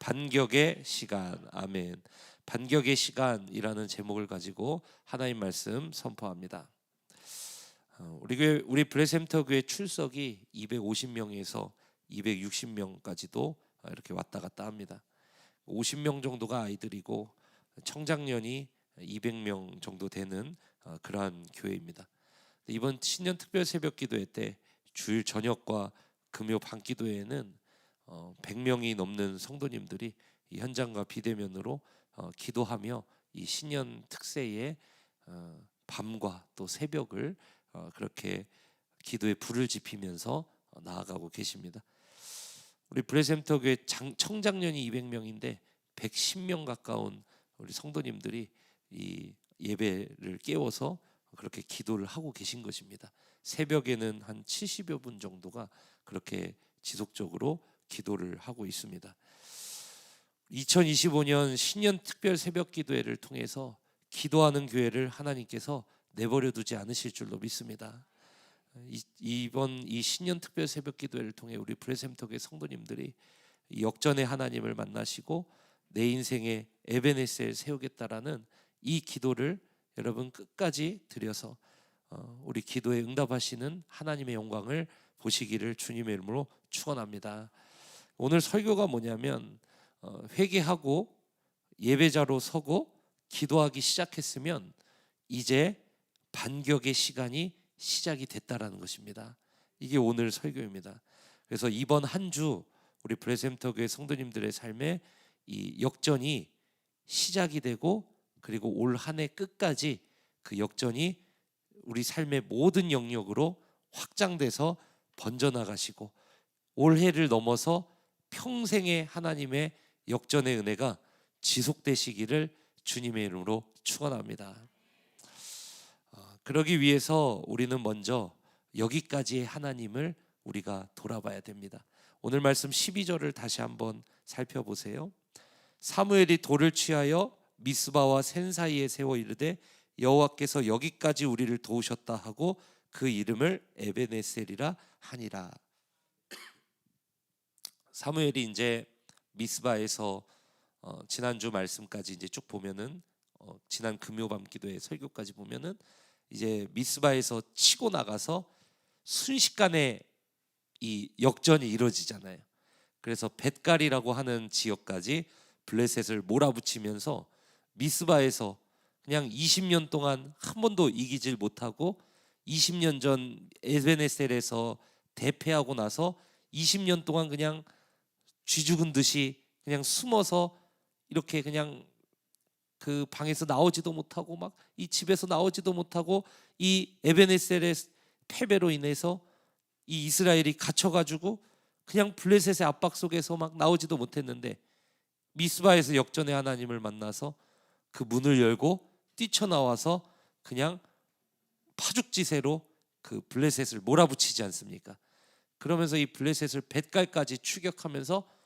반격의 시간. 아멘. 반격의 시간이라는 제목을 가지고 하나님 말씀 선포합니다. 어, 우리 교회 우리 브레셈터 교회 출석이 250명에서 260명까지도 이렇게 왔다 갔다 합니다. 50명 정도가 아이들이고 청장년이 200명 정도 되는 어, 그러한 교회입니다. 이번 신년 특별 새벽 기도회 때 주일 저녁과 금요 밤 기도회에는 어, 100명이 넘는 성도님들이 이 현장과 비대면으로 어, 기도하며 이 신년 특세의 어, 밤과 또 새벽을 어, 그렇게 기도에 불을 지피면서 어, 나아가고 계십니다. 우리 브레셈터 교회 장, 청장년이 200명인데 110명 가까운 우리 성도님들이 이 예배를 깨워서 그렇게 기도를 하고 계신 것입니다. 새벽에는 한 70여 분 정도가 그렇게 지속적으로 기도를 하고 있습니다. 2025년 신년 특별 새벽 기도회를 통해서 기도하는 교회를 하나님께서 내버려 두지 않으실 줄로 믿습니다. 이, 이번 이 신년 특별 새벽 기도회를 통해 우리 브레셈터의 성도님들이 역전의 하나님을 만나시고 내 인생에 에베네스를 세우겠다라는 이 기도를 여러분 끝까지 드려서 어, 우리 기도에 응답하시는 하나님의 영광을 보시기를 주님의 이름으로 축원합니다. 오늘 설교가 뭐냐면 어, 회개하고 예배자로 서고 기도하기 시작했으면 이제 반격의 시간이 시작이 됐다라는 것입니다. 이게 오늘 설교입니다. 그래서 이번 한 주 우리 브레셈터 교회 성도님들의 삶에 이 역전이 시작이 되고 그리고 올 한 해 끝까지 그 역전이 우리 삶의 모든 영역으로 확장돼서 번져나가시고 올해를 넘어서 평생의 하나님의 역전의 은혜가 지속되시기를 주님의 이름으로 축원합니다. 어, 그러기 위해서 우리는 먼저 여기까지의 하나님을 우리가 돌아봐야 됩니다. 오늘 말씀 12절을 다시 한번 살펴보세요. 사무엘이 돌을 취하여 미스바와 센 사이에 세워 이르되 여호와께서 여기까지 우리를 도우셨다 하고 그 이름을 에베네셀이라 하니라. 사무엘이 이제 미스바에서 어, 지난주 말씀까지 이제 쭉 보면은 어, 지난 금요 밤 기도의 설교까지 보면은 이제 미스바에서 치고 나가서 순식간에 이 역전이 이루어지잖아요. 그래서 벳갈이라고 하는 지역까지 블레셋을 몰아붙이면서 미스바에서 그냥 20년 동안 한 번도 이기질 못하고 20년 전 에베네셀에서 대패하고 나서 20년 동안 그냥 쥐 죽은 듯이 그냥 숨어서 이렇게 그냥 그 방에서 나오지도 못하고 막 이 집에서 나오지도 못하고 이 에베네셀의 패배로 인해서 이 이스라엘이 갇혀가지고 그냥 블레셋의 압박 속에서 막 나오지도 못했는데 미스바에서 역전의 하나님을 만나서 그 문을 열고 뛰쳐나와서 그냥 파죽지세로 그 블레셋을 몰아붙이지 않습니까? 그러면서 이 블레셋을 뱃갈까지 추격하면서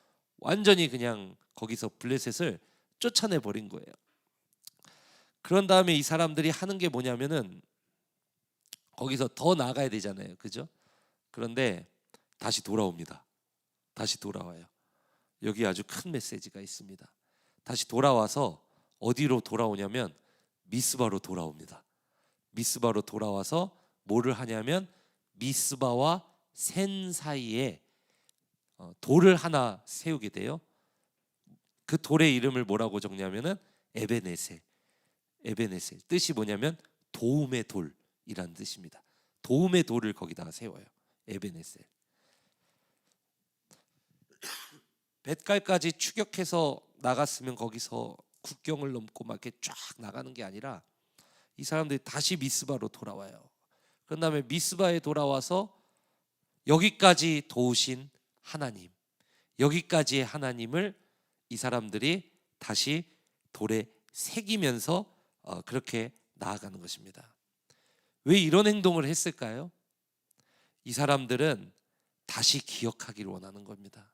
완전히 그냥 거기서 블레셋을 쫓아내 버린 거예요. 그런 다음에 이 사람들이 하는 게 뭐냐면은 거기서 더 나가야 되잖아요. 그죠? 그런데 다시 돌아옵니다. 다시 돌아와요. 여기 아주 큰 메시지가 있습니다. 다시 돌아와서 어디로 돌아오냐면 미스바로 돌아옵니다. 미스바로 돌아와서 뭐를 하냐면 미스바와 센 사이에 어, 돌을 하나 세우게 돼요. 그 돌의 이름을 뭐라고 적냐면은 에베네셀. 에베네셀 뜻이 뭐냐면 도움의 돌이라는 뜻입니다. 도움의 돌을 거기다가 세워요. 에베네셀. 벳갈까지 추격해서 나갔으면 거기서 국경을 넘고 막 이렇게 쫙 나가는 게 아니라 이 사람들이 다시 미스바로 돌아와요. 그런 다음에 미스바에 돌아와서 여기까지 도우신 하나님, 여기까지의 하나님을 이 사람들이 다시 돌에 새기면서 어, 그렇게 나아가는 것입니다. 왜 이런 행동을 했을까요? 이 사람들은 다시 기억하기를 원하는 겁니다.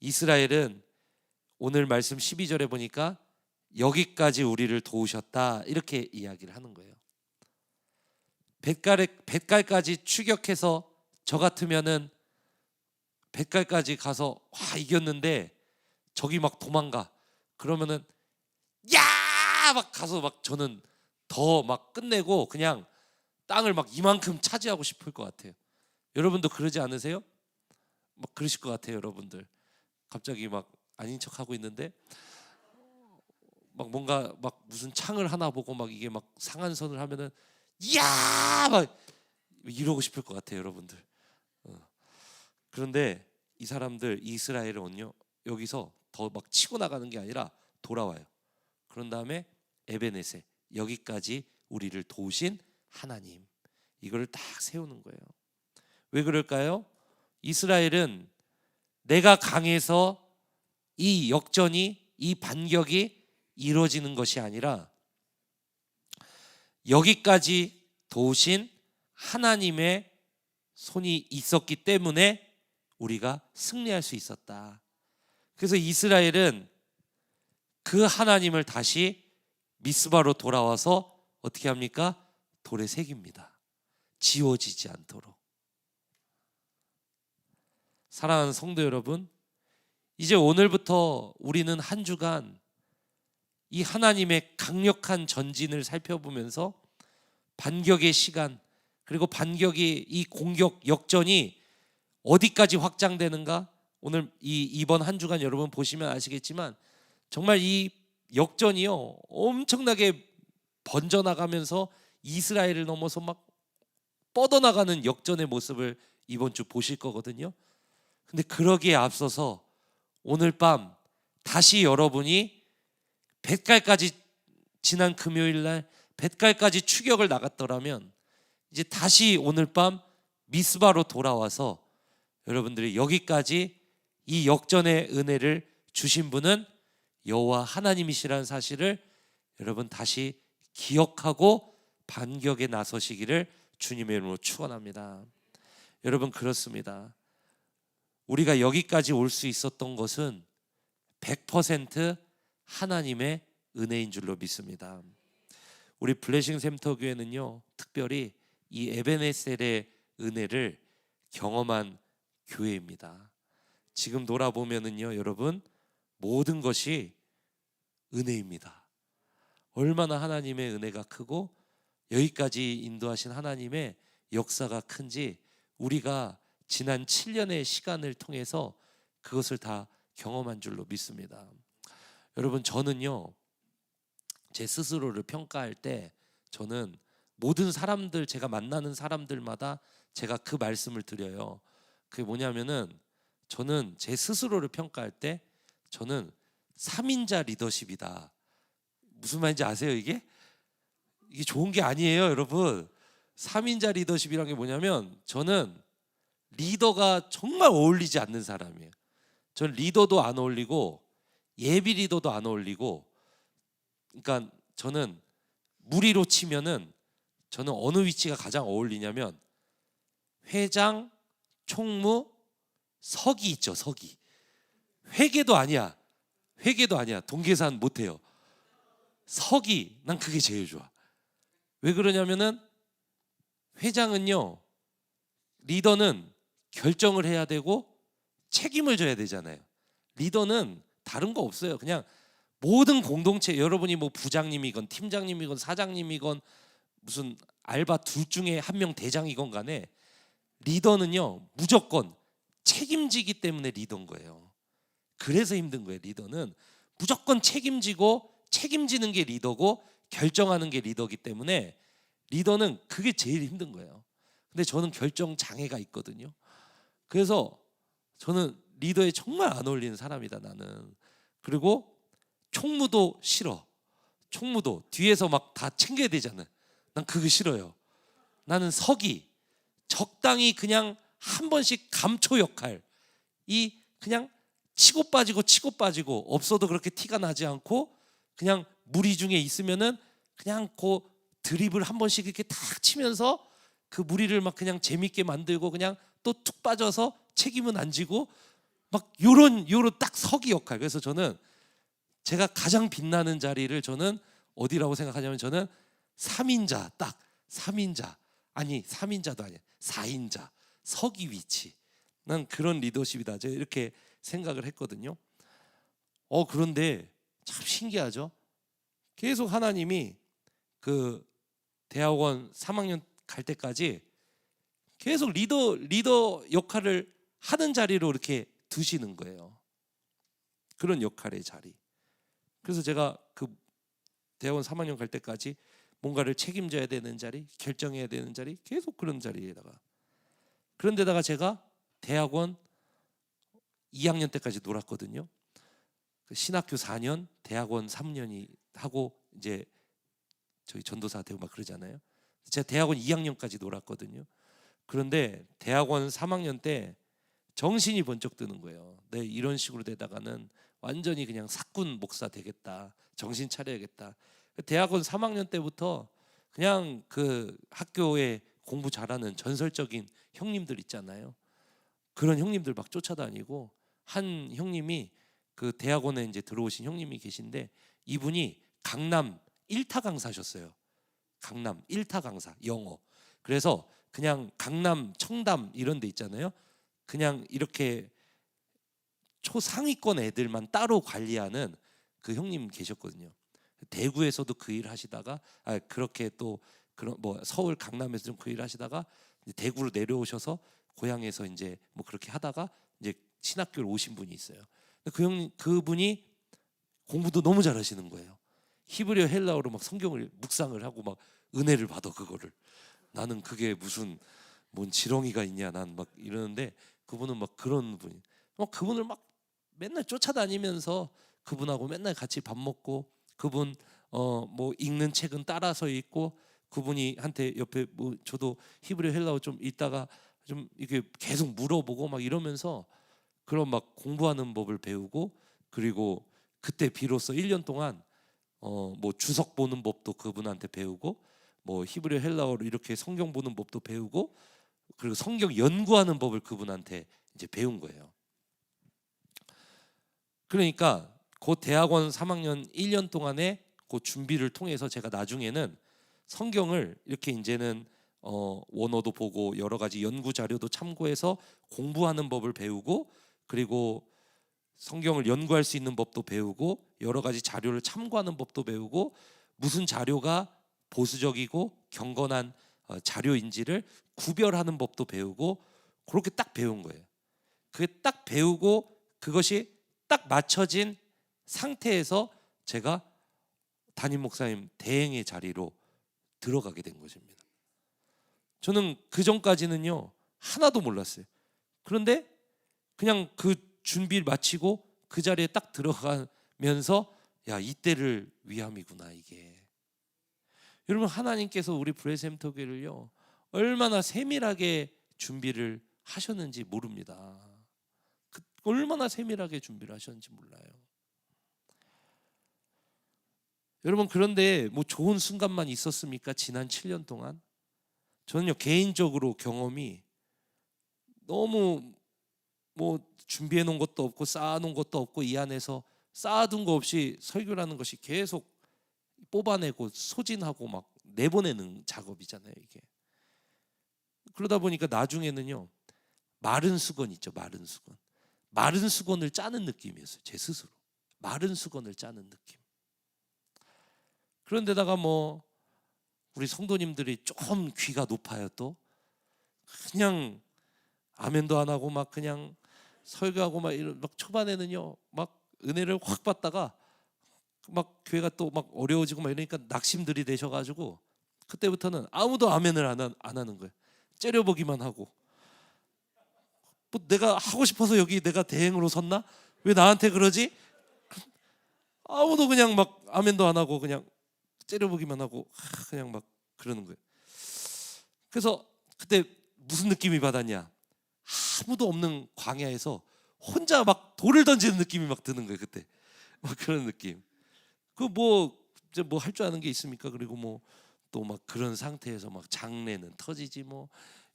이스라엘은 오늘 말씀 12절에 보니까 여기까지 우리를 도우셨다 이렇게 이야기를 하는 거예요. 뱃갈에, 뱃갈까지 추격해서 저 같으면은 뱃갈까지 가서 와 이겼는데 저기 막 도망가. 그러면은 야! 막 가서 막 저는 더 막 끝내고 그냥 땅을 막 이만큼 차지하고 싶을 것 같아요. 여러분도 그러지 않으세요? 막 그러실 것 같아요, 여러분들. 갑자기 막 아닌 척 하고 있는데 막 뭔가 막 무슨 창을 하나 보고 막 이게 막 상한선을 하면은 야! 막 이러고 싶을 것 같아요, 여러분들. 어. 그런데 이 사람들 이스라엘은요 여기서 더 막 치고 나가는 게 아니라 돌아와요. 그런 다음에 에베네세 여기까지 우리를 도우신 하나님 이거를 딱 세우는 거예요. 왜 그럴까요? 이스라엘은 내가 강해서 이 역전이 이 반격이 이루어지는 것이 아니라 여기까지 도우신 하나님의 손이 있었기 때문에 우리가 승리할 수 있었다. 그래서 이스라엘은 그 하나님을 다시 미스바로 돌아와서 어떻게 합니까? 돌에 새깁니다. 지워지지 않도록. 사랑하는 성도 여러분, 이제 오늘부터 우리는 한 주간 이 하나님의 강력한 전진을 살펴보면서 반격의 시간 그리고 반격이 이 공격 역전이 어디까지 확장되는가 오늘 이 이번 한 주간 여러분 보시면 아시겠지만 정말 이 역전이요 엄청나게 번져나가면서 이스라엘을 넘어서 막 뻗어나가는 역전의 모습을 이번 주 보실 거거든요. 근데 그러기에 앞서서 오늘 밤 다시 여러분이 뱃갈까지 지난 금요일 날 뱃갈까지 추격을 나갔더라면 이제 다시 오늘 밤 미스바로 돌아와서 여러분들이 여기까지 이 역전의 은혜를 주신 분은 여호와 하나님이시라는 사실을 여러분 다시 기억하고 반격에 나서시기를 주님의 이름으로 축원합니다. 여러분 그렇습니다. 우리가 여기까지 올 수 있었던 것은 100% 하나님의 은혜인 줄로 믿습니다. 우리 블레싱 샘터 교회는요 특별히 이 에베네셀의 은혜를 경험한 교회입니다. 지금 돌아보면은요 여러분 모든 것이 은혜입니다. 얼마나 하나님의 은혜가 크고 여기까지 인도하신 하나님의 역사가 큰지 우리가 지난 7년의 시간을 통해서 그것을 다 경험한 줄로 믿습니다. 여러분 저는요 제 스스로를 평가할 때 저는 모든 사람들 제가 만나는 사람들마다 제가 그 말씀을 드려요. 그게 뭐냐면은 저는 제 스스로를 평가할 때 저는 3인자 리더십이다. 무슨 말인지 아세요, 이게? 이게 좋은 게 아니에요, 여러분. 3인자 리더십이란 게 뭐냐면 저는 리더가 정말 어울리지 않는 사람이에요. 전 리더도 안 어울리고 예비 리더도 안 어울리고 그러니까 저는 무리로 치면은 저는 어느 위치가 가장 어울리냐면 회장, 총무, 서기 있죠, 서기. 회계도 아니야. 회계도 아니야. 동계산 못 해요. 서기 난 그게 제일 좋아. 왜 그러냐면은 회장은요. 리더는 결정을 해야 되고 책임을 져야 되잖아요. 리더는 다른 거 없어요. 그냥 모든 공동체 여러분이 뭐 부장님이건 팀장님이건 사장님이건 무슨 알바 둘 중에 한 명 대장이건 간에 리더는요 무조건 책임지기 때문에 리더인 거예요. 그래서 힘든 거예요. 리더는 무조건 책임지고 책임지는 게 리더고 결정하는 게 리더기 때문에 리더는 그게 제일 힘든 거예요. 근데 저는 결정 장애가 있거든요. 그래서 저는 리더에 정말 안 어울리는 사람이다 나는. 그리고 총무도 싫어. 총무도 뒤에서 막 다 챙겨야 되잖아. 난 그거 싫어요. 나는 서기 적당히 그냥 한 번씩 감초 역할. 이 그냥 치고 빠지고 치고 빠지고 없어도 그렇게 티가 나지 않고 그냥 무리 중에 있으면은 그냥 그 드립을 한 번씩 이렇게 탁 치면서 그 무리를 막 그냥 재밌게 만들고 그냥 또 툭 빠져서 책임은 안 지고 막 요런 요런 딱 서기 역할. 그래서 저는 제가 가장 빛나는 자리를 저는 어디라고 생각하냐면 저는 3인자 딱 3인자. 아니 3인자도 아니야 4인자 서기 위치 난 그런 리더십이다 제가 이렇게 생각을 했거든요 어 그런데 참 신기하죠. 계속 하나님이 그 대학원 3학년 갈 때까지 계속 리더 리더 역할을 하는 자리로 이렇게 두시는 거예요. 그런 역할의 자리. 그래서 제가 그 대학원 3학년 갈 때까지 뭔가를 책임져야 되는 자리, 결정해야 되는 자리, 계속 그런 자리에다가 그런데다가 제가 대학원 2학년 때까지 놀았거든요. 그 신학교 4년, 대학원 3년이 하고 이제 저희 전도사 되고 막 그러잖아요. 제가 대학원 2학년까지 놀았거든요. 그런데 대학원 3학년 때 정신이 번쩍 드는 거예요. 네, 이런 식으로 되다가는 완전히 그냥 사꾼 목사 되겠다. 정신 차려야겠다. 대학원 3학년 때부터 그냥 그 학교에 공부 잘하는 전설적인 형님들 있잖아요. 그런 형님들 막 쫓아다니고 한 형님이 그 대학원에 이제 들어오신 형님이 계신데 이분이 강남 1타 강사셨어요. 강남 1타 강사 영어. 그래서 그냥 강남 청담 이런 데 있잖아요. 그냥 이렇게 초상위권 애들만 따로 관리하는 그 형님 계셨거든요. 대구에서도 그일 하시다가 아 그렇게 또 그런 뭐 서울 강남에서 좀 그일 하시다가 이제 대구로 내려오셔서 고향에서 이제 뭐 그렇게 하다가 이제 신학교를 오신 분이 있어요. 그 형님 그분이 공부도 너무 잘하시는 거예요. 히브리어 헬라어로 막 성경을 묵상을 하고 막 은혜를 받아 그거를 나는 그게 무슨 뭔 지렁이가 있냐 난 막 이러는데 그분은 막 그런 분이 막 그분을 막 맨날 쫓아다니면서 그분하고 맨날 같이 밥 먹고 그분 어 뭐 읽는 책은 따라서 읽고 그분이 한테 옆에 뭐 저도 히브리 헬라어 좀 읽다가 좀 이게 계속 물어보고 막 이러면서 그런 막 공부하는 법을 배우고 그리고 그때 비로소 1년 동안 어 뭐 주석 보는 법도 그분한테 배우고 뭐 히브리 헬라어로 이렇게 성경 보는 법도 배우고 그리고 성경 연구하는 법을 그분한테 이제 배운 거예요. 그러니까 그 대학원 3학년 1년 동안의 그 준비를 통해서 제가 나중에는 성경을 이렇게 이제는 어 원어도 보고 여러 가지 연구 자료도 참고해서 공부하는 법을 배우고 그리고 성경을 연구할 수 있는 법도 배우고 여러 가지 자료를 참고하는 법도 배우고 무슨 자료가 보수적이고 경건한 어, 자료인지를 구별하는 법도 배우고 그렇게 딱 배운 거예요. 그게 딱 배우고 그것이 딱 맞춰진 상태에서 제가 담임 목사님 대행의 자리로 들어가게 된 것입니다. 저는 그 전까지는요 하나도 몰랐어요. 그런데 그냥 그 준비를 마치고 그 자리에 딱 들어가면서 야 이때를 위함이구나 이게. 여러분 하나님께서 우리 브레셈터 교회를요 얼마나 세밀하게 준비를 하셨는지 모릅니다. 그 얼마나 세밀하게 준비를 하셨는지 몰라요. 여러분 그런데 뭐 좋은 순간만 있었습니까? 지난 7년 동안? 저는요 개인적으로 경험이 너무 뭐 준비해 놓은 것도 없고 쌓아 놓은 것도 없고 이 안에서 쌓아둔 거 없이 설교라는 것이 계속 뽑아내고 소진하고 막 내보내는 작업이잖아요 이게. 그러다 보니까 나중에는요 마른 수건 있죠 마른 수건. 마른 수건을 짜는 느낌이었어요 제 스스로. 마른 수건을 짜는 느낌 그런데다가 뭐 우리 성도님들이 좀 귀가 높아요 또 그냥 아멘도 안 하고 막 그냥 설교하고 막 이런 막 초반에는요 막 은혜를 확 받다가 막 교회가 또 막 어려워지고 막 이러니까 낙심들이 되셔가지고 그때부터는 아무도 아멘을 안, 하, 안 하는 거예요. 째려보기만 하고 뭐 내가 하고 싶어서 여기 내가 대행으로 섰나? 왜 나한테 그러지? 아무도 그냥 막 아멘도 안 하고 그냥 째려보기만 하고 그냥 막 그러는 거예요. 그래서 그때 무슨 느낌이 받았냐? 아무도 없는 광야에서 혼자 막 돌을 던지는 느낌이 막 드는 거예요. 그때 막 그런 느낌. 그뭐 이제 뭐 할 줄 아는 게 있습니까? 그리고 뭐 또 막 그런 상태에서 막 장례는 터지지 뭐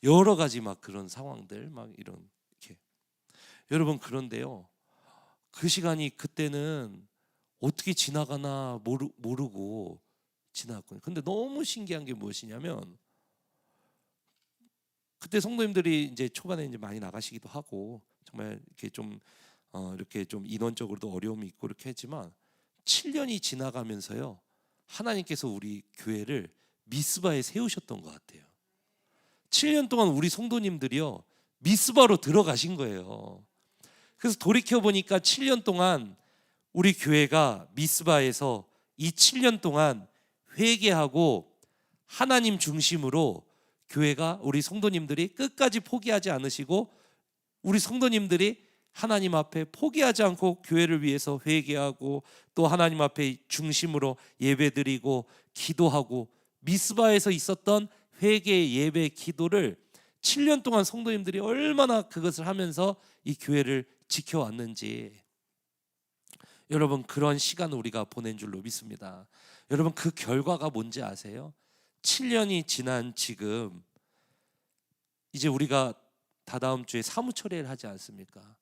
여러 가지 막 그런 상황들 막 이런 이렇게 여러분 그런데요. 그 시간이 그때는 어떻게 지나가나 모르, 모르고 지나갔거든요. 근데 너무 신기한 게 무엇이냐면 그때 성도님들이 이제 초반에 이제 많이 나가시기도 하고 정말 이렇게 좀 어, 이렇게 좀 인원적으로도 어려움이 있고 이렇게 했지만 7년이 지나가면서요 하나님께서 우리 교회를 미스바에 세우셨던 것 같아요. 7년 동안 우리 성도님들이요 미스바로 들어가신 거예요. 그래서 돌이켜 보니까 7년 동안 우리 교회가 미스바에서 이 7년 동안 회개하고 하나님 중심으로 교회가 우리 성도님들이 끝까지 포기하지 않으시고 우리 성도님들이 하나님 앞에 포기하지 않고 교회를 위해서 회개하고 또 하나님 앞에 중심으로 예배드리고 기도하고 미스바에서 있었던 회개 예배 기도를 7년 동안 성도님들이 얼마나 그것을 하면서 이 교회를 지켜왔는지 여러분 그런 시간을 우리가 보낸 줄로 믿습니다. 여러분 그 결과가 뭔지 아세요? 7년이 지난 지금 이제 우리가 다다음 주에 사무 처리를 하지 않습니까?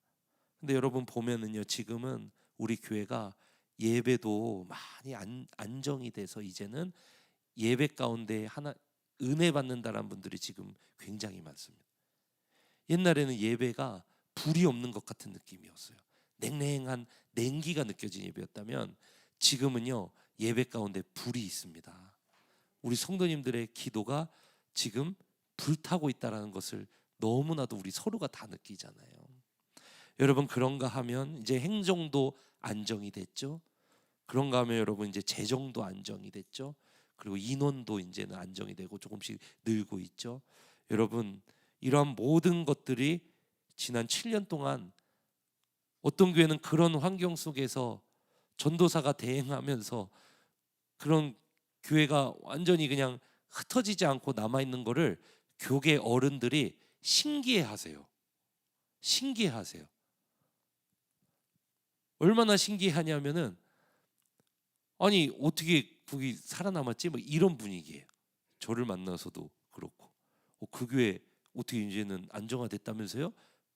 근데 여러분 보면은요 지금은 우리 교회가 예배도 많이 안, 안정이 돼서 이제는 예배 가운데 하나 은혜 받는다라는 분들이 지금 굉장히 많습니다. 옛날에는 예배가 불이 없는 것 같은 느낌이었어요. 냉랭한 냉기가 느껴진 예배였다면 지금은요 예배 가운데 불이 있습니다. 우리 성도님들의 기도가 지금 불타고 있다라는 것을 너무나도 우리 서로가 다 느끼잖아요. 여러분 그런가 하면 이제 행정도 안정이 됐죠. 그런가 하면 여러분 이제 재정도 안정이 됐죠. 그리고 인원도 이제는 안정이 되고 조금씩 늘고 있죠. 여러분 이러한 모든 것들이 지난 7년 동안 어떤 교회는 그런 환경 속에서 전도사가 대행하면서 그런 교회가 완전히 그냥 흩어지지 않고 남아 있는 거를 교계 어른들이 신기해하세요. 신기해하세요. 얼마나 신기하냐면은 아니 어떻게 거기 살아남았지? 뭐 이런 분위기예요. 저를 만나서도 그렇고 어, 그 교회 어떻게 이제는 안정화됐다면서요?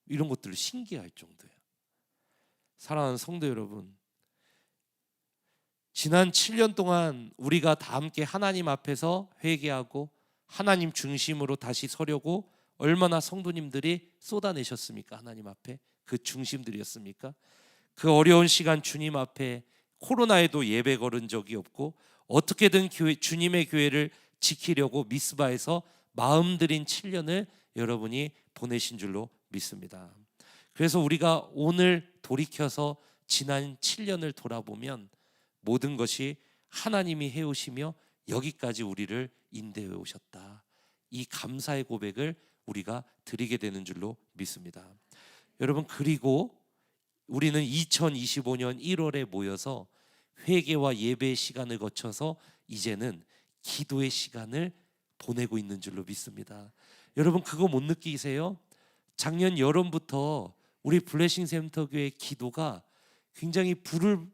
이런 것들을 신기할 정도예요. 사랑하는 성도 여러분, 지난 7년 동안 우리가 다 함께 하나님 앞에서 회개하고 하나님 중심으로 다시 서려고 얼마나 성도님들이 쏟아내셨습니까? 하나님 앞에 그 중심들이었습니까? 그 어려운 시간 주님 앞에 코로나에도 예배 걸은 적이 없고 어떻게든 교회, 주님의 교회를 지키려고 미스바에서 마음 들인 7년을 여러분이 보내신 줄로 믿습니다. 그래서 우리가 오늘 돌이켜서 지난 7년을 돌아보면 모든 것이 하나님이 해오시며 여기까지 우리를 인도해 오셨다. 이 감사의 고백을 우리가 드리게 되는 줄로 믿습니다. 여러분 그리고 우리는 2025년 1월에 모여서 회개와 예배의 시간을 거쳐서 이제는 기도의 시간을 보내고 있는 줄로 믿습니다. 여러분 그거 못 느끼세요? 작년 여름부터 우리 블레싱 센터 교회 기도가 굉장히 불을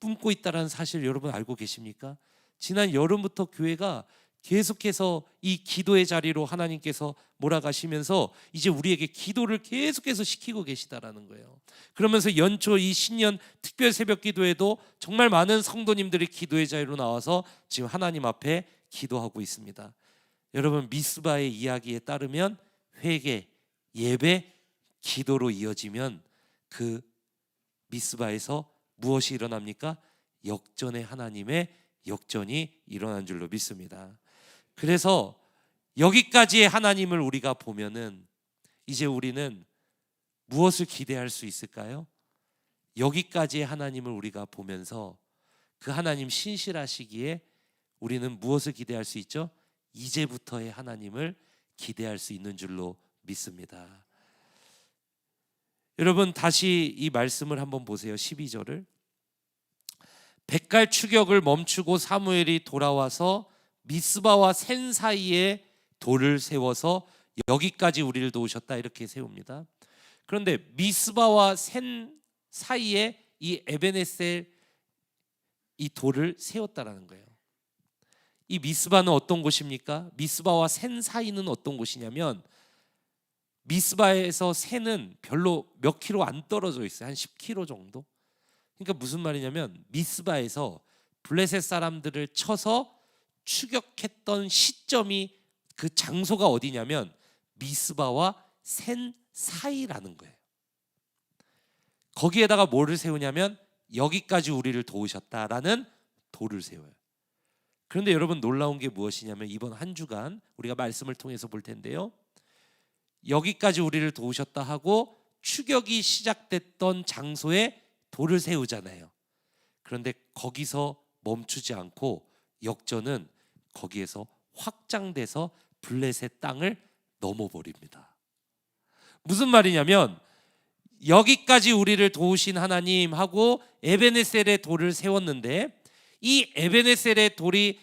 뿜고 있다는 사실 여러분 알고 계십니까? 지난 여름부터 교회가 계속해서 이 기도의 자리로 하나님께서 몰아가시면서 이제 우리에게 기도를 계속해서 시키고 계시다라는 거예요. 그러면서 연초 이 신년 특별 새벽 기도에도 정말 많은 성도님들이 기도의 자리로 나와서 지금 하나님 앞에 기도하고 있습니다. 여러분 미스바의 이야기에 따르면 회개, 예배, 기도로 이어지면 그 미스바에서 무엇이 일어납니까? 역전의 하나님의 역전이 일어난 줄로 믿습니다. 그래서 여기까지의 하나님을 우리가 보면은 이제 우리는 무엇을 기대할 수 있을까요? 여기까지의 하나님을 우리가 보면서 그 하나님 신실하시기에 우리는 무엇을 기대할 수 있죠? 이제부터의 하나님을 기대할 수 있는 줄로 믿습니다. 여러분 다시 이 말씀을 한번 보세요. 12절을 백갈 추격을 멈추고 사무엘이 돌아와서 미스바와 센 사이에 돌을 세워서 여기까지 우리를 도우셨다 이렇게 세웁니다. 그런데 미스바와 센 사이에 이 에베네셀 이 돌을 세웠다라는 거예요. 이 미스바는 어떤 곳입니까? 미스바와 센 사이는 어떤 곳이냐면 미스바에서 센은 별로 몇 킬로 안 떨어져 있어요. 한 10킬로 정도. 그러니까 무슨 말이냐면 미스바에서 블레셋 사람들을 쳐서 추격했던 시점이 그 장소가 어디냐면 미스바와 센 사이라는 거예요. 거기에다가 뭐를 세우냐면 여기까지 우리를 도우셨다라는 돌을 세워요. 그런데 여러분 놀라운 게 무엇이냐면 이번 한 주간 우리가 말씀을 통해서 볼 텐데요. 여기까지 우리를 도우셨다 하고 추격이 시작됐던 장소에 돌을 세우잖아요. 그런데 거기서 멈추지 않고 역전은 거기에서 확장돼서 블레셋 땅을 넘어버립니다. 무슨 말이냐면 여기까지 우리를 도우신 하나님 하고 에베네셀의 돌을 세웠는데 이 에베네셀의 돌이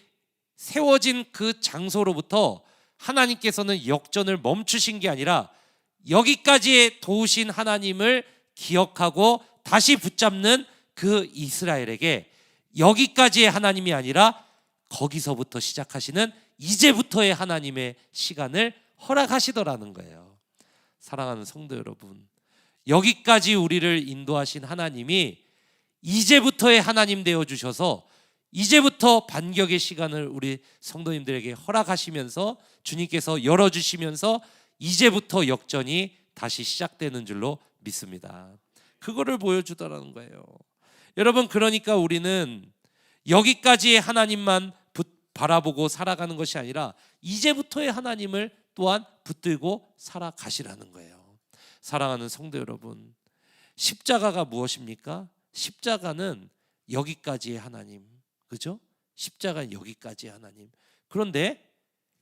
세워진 그 장소로부터 하나님께서는 역전을 멈추신 게 아니라 여기까지의 도우신 하나님을 기억하고 다시 붙잡는 그 이스라엘에게 여기까지의 하나님이 아니라 거기서부터 시작하시는 이제부터의 하나님의 시간을 허락하시더라는 거예요. 사랑하는 성도 여러분, 여기까지 우리를 인도하신 하나님이 이제부터의 하나님 되어 주셔서 이제부터 반격의 시간을 우리 성도님들에게 허락하시면서 주님께서 열어 주시면서 이제부터 역전이 다시 시작되는 줄로 믿습니다. 그거를 보여주더라는 거예요. 여러분 그러니까 우리는 여기까지의 하나님만 붙- 바라보고 살아가는 것이 아니라 이제부터의 하나님을 또한 붙들고 살아가시라는 거예요. 사랑하는 성도 여러분, 십자가가 무엇입니까? 십자가는 여기까지의 하나님, 그죠? 십자가는 여기까지의 하나님. 그런데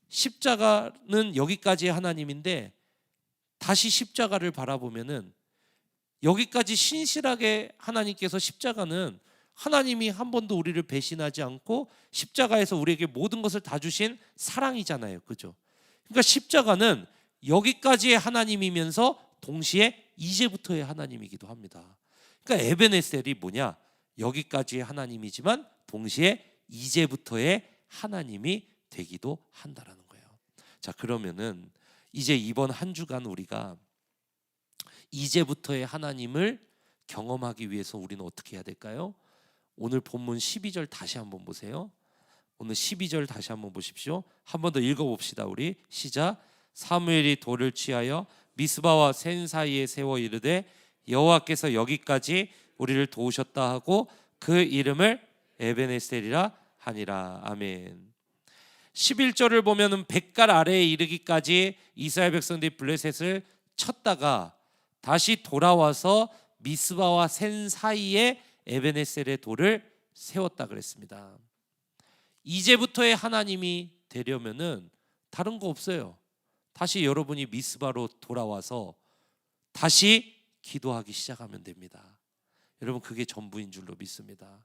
십자가는 여기까지의 하나님인데 다시 십자가를 바라보면은 여기까지 신실하게 하나님께서 십자가는 하나님이 한 번도 우리를 배신하지 않고 십자가에서 우리에게 모든 것을 다 주신 사랑이잖아요. 그죠? 그러니까 십자가는 여기까지의 하나님이면서 동시에 이제부터의 하나님이기도 합니다. 그러니까 에베네셀이 뭐냐? 여기까지의 하나님이지만 동시에 이제부터의 하나님이 되기도 한다라는 거예요. 자, 그러면은 이제 이번 한 주간 우리가 이제부터의 하나님을 경험하기 위해서 우리는 어떻게 해야 될까요? 오늘 본문 12절 다시 한번 보세요. 오늘 12절 다시 한번 보십시오. 한 번 더 읽어 봅시다. 우리 시작. 사무엘이 돌을 취하여 미스바와 센 사이에 세워 이르되 여호와께서 여기까지 우리를 도우셨다 하고 그 이름을 에베네셀이라 하니라. 아멘. 11절을 보면은 백갈 아래에 이르기까지 이스라엘 백성들이 블레셋을 쳤다가 다시 돌아와서 미스바와 센 사이에 에베네셀의 돌을 세웠다 그랬습니다. 이제부터의 하나님이 되려면은 다른 거 없어요. 다시 여러분이 미스바로 돌아와서 다시 기도하기 시작하면 됩니다. 여러분 그게 전부인 줄로 믿습니다.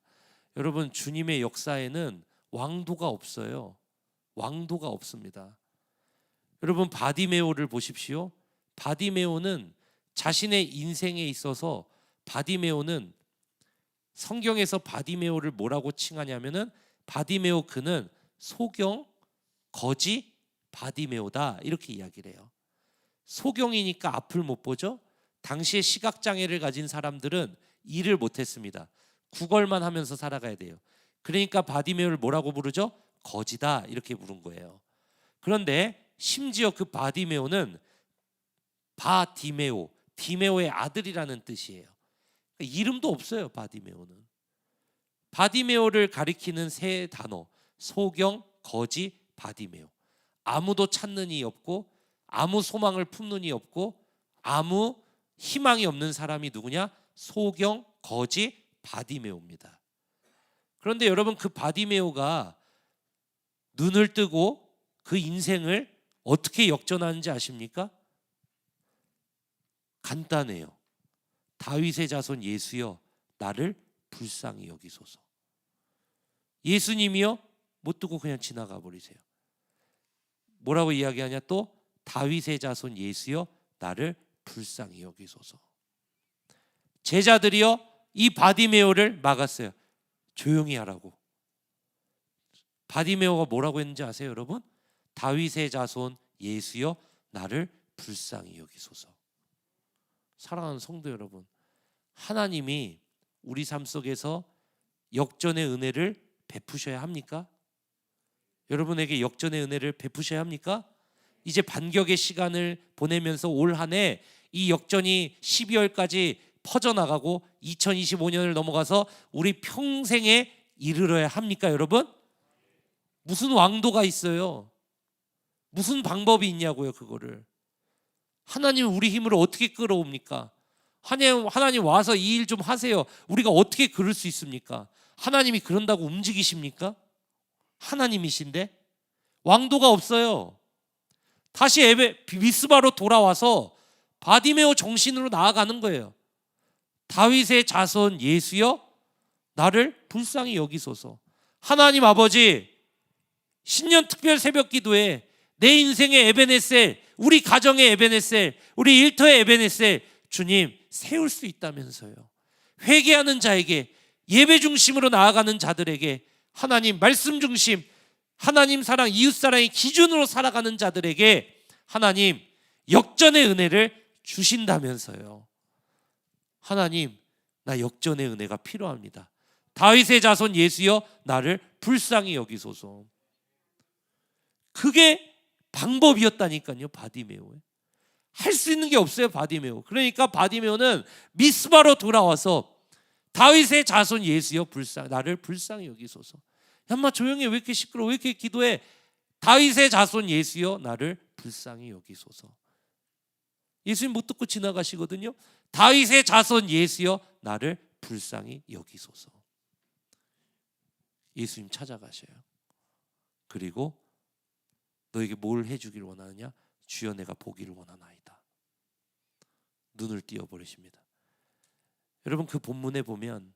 여러분 주님의 역사에는 왕도가 없어요. 왕도가 없습니다. 여러분 바디메오를 보십시오. 바디메오는 자신의 인생에 있어서 바디메오는 성경에서 바디메오를 뭐라고 칭하냐면은 바디메오 그는 소경 거지 바디메오다 이렇게 이야기를 해요. 소경이니까 앞을 못 보죠. 당시에 시각 장애를 가진 사람들은 일을 못 했습니다. 구걸만 하면서 살아가야 돼요. 그러니까 바디메오를 뭐라고 부르죠? 거지다 이렇게 부른 거예요. 그런데 심지어 그 바디메오는 바디메오, 디메오의 아들이라는 뜻이에요. 그러니까 이름도 없어요, 바디메오는. 바디메오를 가리키는 세 단어: 소경, 거지, 바디메오. 아무도 찾는 이 없고 아무 소망을 품는 이 없고 아무 희망이 없는 사람이 누구냐? 소경, 거지, 바디메오입니다. 그런데 여러분 그 바디메오가 눈을 뜨고 그 인생을 어떻게 역전하는지 아십니까? 간단해요. 다윗의 자손 예수여 나를 불쌍히 여기소서. 예수님이요 못 두고 그냥 지나가 버리세요. 뭐라고 이야기하냐 또 다윗의 자손 예수여 나를 불쌍히 여기소서. 제자들이요 이 바디메오를 막았어요. 조용히 하라고. 바디메오가 뭐라고 했는지 아세요, 여러분? 다윗의 자손 예수여 나를 불쌍히 여기소서. 사랑하는 성도 여러분, 하나님이 우리 삶 속에서 역전의 은혜를 베푸셔야 합니까? 여러분에게 역전의 은혜를 베푸셔야 합니까? 이제 반격의 시간을 보내면서 올 한 해 이 역전이 12월까지 퍼져나가고 2025년을 넘어가서 우리 평생에 이르러야 합니까, 여러분? 무슨 왕도가 있어요? 무슨 방법이 있냐고요, 그거를. 하나님 우리 힘으로 어떻게 끌어옵니까? 하나님, 하나님 와서 이 일 좀 하세요. 우리가 어떻게 그럴 수 있습니까? 하나님이 그런다고 움직이십니까? 하나님이신데 왕도가 없어요. 다시 에베 미스바로 돌아와서 바디메오 정신으로 나아가는 거예요. 다윗의 자손 예수여 나를 불쌍히 여기소서. 하나님 아버지 신년 특별 새벽 기도에 내 인생의 에베네셀, 우리 가정의 에베네셀, 우리 일터의 에베네셀 주님 세울 수 있다면서요. 회개하는 자에게 예배 중심으로 나아가는 자들에게 하나님 말씀 중심, 하나님 사랑, 이웃 사랑의 기준으로 살아가는 자들에게 하나님 역전의 은혜를 주신다면서요. 하나님, 나 역전의 은혜가 필요합니다. 다윗의 자손 예수여 나를 불쌍히 여기소서. 그게 방법이었다니까요, 바디메오에. 할 수 있는 게 없어요, 바디메오. 그러니까 바디메오는 미스바로 돌아와서 다윗의 자손 예수여 불쌍 나를 불쌍히 여기소서. 엄마 조용히 해. 왜 이렇게 시끄러? 왜 이렇게 기도해? 다윗의 자손 예수여 나를 불쌍히 여기소서. 예수님 못 듣고 지나가시거든요. 다윗의 자손 예수여 나를 불쌍히 여기소서. 예수님 찾아가셔요. 그리고 너에게 뭘 해주길 원하느냐? 주여 내가 보기를 원하나이다. 눈을 띄어버리십니다. 여러분 그 본문에 보면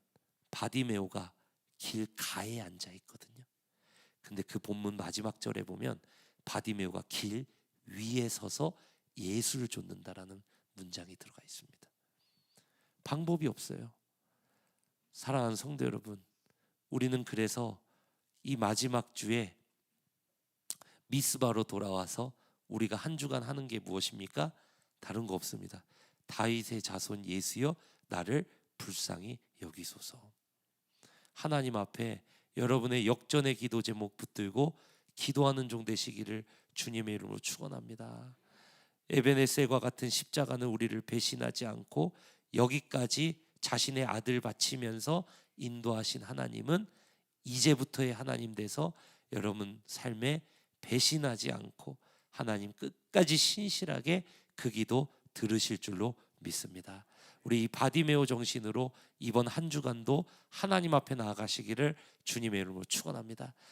바디메오가 길 가에 앉아 있거든요. 근데 그 본문 마지막 절에 보면 바디메오가 길 위에 서서 예수를 쫓는다라는 문장이 들어가 있습니다. 방법이 없어요. 사랑하는 성도 여러분, 우리는 그래서 이 마지막 주에 미스바로 돌아와서 우리가 한 주간 하는 게 무엇입니까? 다른 거 없습니다. 다윗의 자손 예수여 나를 불쌍히 여기소서. 하나님 앞에 여러분의 역전의 기도 제목 붙들고 기도하는 종 되시기를 주님의 이름으로 축원합니다. 에베네셀과 같은 십자가는 우리를 배신하지 않고 여기까지 자신의 아들 바치면서 인도하신 하나님은 이제부터의 하나님 돼서 여러분 삶에 배신하지 않고 하나님 끝까지 신실하게 그 기도 들으실 줄로 믿습니다. 우리 이 바디메오 정신으로 이번 한 주간도 하나님 앞에 나아가시기를 주님의 이름으로 축원합니다.